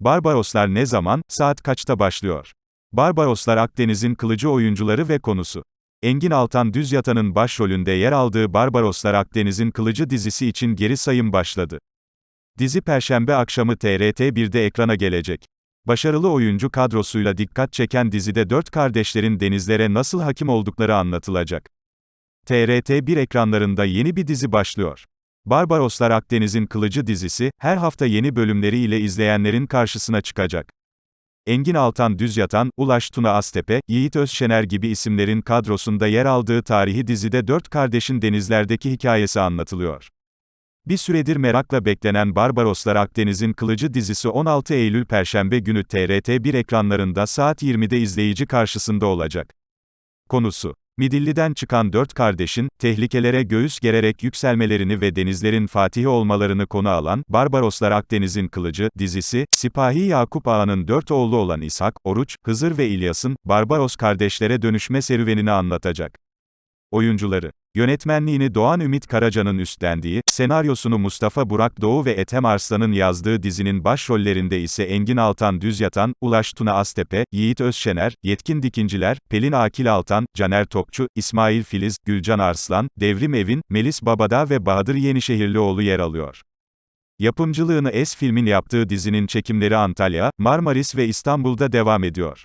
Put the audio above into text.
Barbaroslar ne zaman, saat kaçta başlıyor? Barbaroslar Akdeniz'in kılıcı oyuncuları ve konusu. Engin Altan Düzyata'nın başrolünde yer aldığı Barbaroslar Akdeniz'in Kılıcı dizisi için geri sayım başladı. Dizi Perşembe akşamı TRT 1'de ekrana gelecek. Başarılı oyuncu kadrosuyla dikkat çeken dizide dört kardeşlerin denizlere nasıl hakim oldukları anlatılacak. TRT 1 ekranlarında yeni bir dizi başlıyor. Barbaroslar Akdeniz'in Kılıcı dizisi, her hafta yeni bölümleriyle izleyenlerin karşısına çıkacak. Engin Altan Düzyatan, Ulaş Tuna Astepe, Yiğit Özşener gibi isimlerin kadrosunda yer aldığı tarihi dizide dört kardeşin denizlerdeki hikayesi anlatılıyor. Bir süredir merakla beklenen Barbaroslar Akdeniz'in Kılıcı dizisi 16 Eylül Perşembe günü TRT 1 ekranlarında saat 20'de izleyici karşısında olacak. Konusu Midilli'den çıkan dört kardeşin, tehlikelere göğüs gererek yükselmelerini ve denizlerin fatihi olmalarını konu alan, Barbaroslar Akdeniz'in Kılıcı, dizisi, Sipahi Yakup Ağa'nın dört oğlu olan İshak, Oruç, Hızır ve İlyas'ın, Barbaros kardeşlere dönüşme serüvenini anlatacak. Oyuncuları Yönetmenliğini Doğan Ümit Karaca'nın üstlendiği, senaryosunu Mustafa Burak Doğu ve Ethem Arslan'ın yazdığı dizinin başrollerinde ise Engin Altan Düzyatan, Ulaş Tuna Astepe, Yiğit Özşener, Yetkin Dikinciler, Pelin Akil Altan, Caner Tokçu, İsmail Filiz, Gülcan Arslan, Devrim Evin, Melis Babada ve Bahadır Yenişehirlioğlu yer alıyor. Yapımcılığını Es Film'in yaptığı dizinin çekimleri Antalya, Marmaris ve İstanbul'da devam ediyor.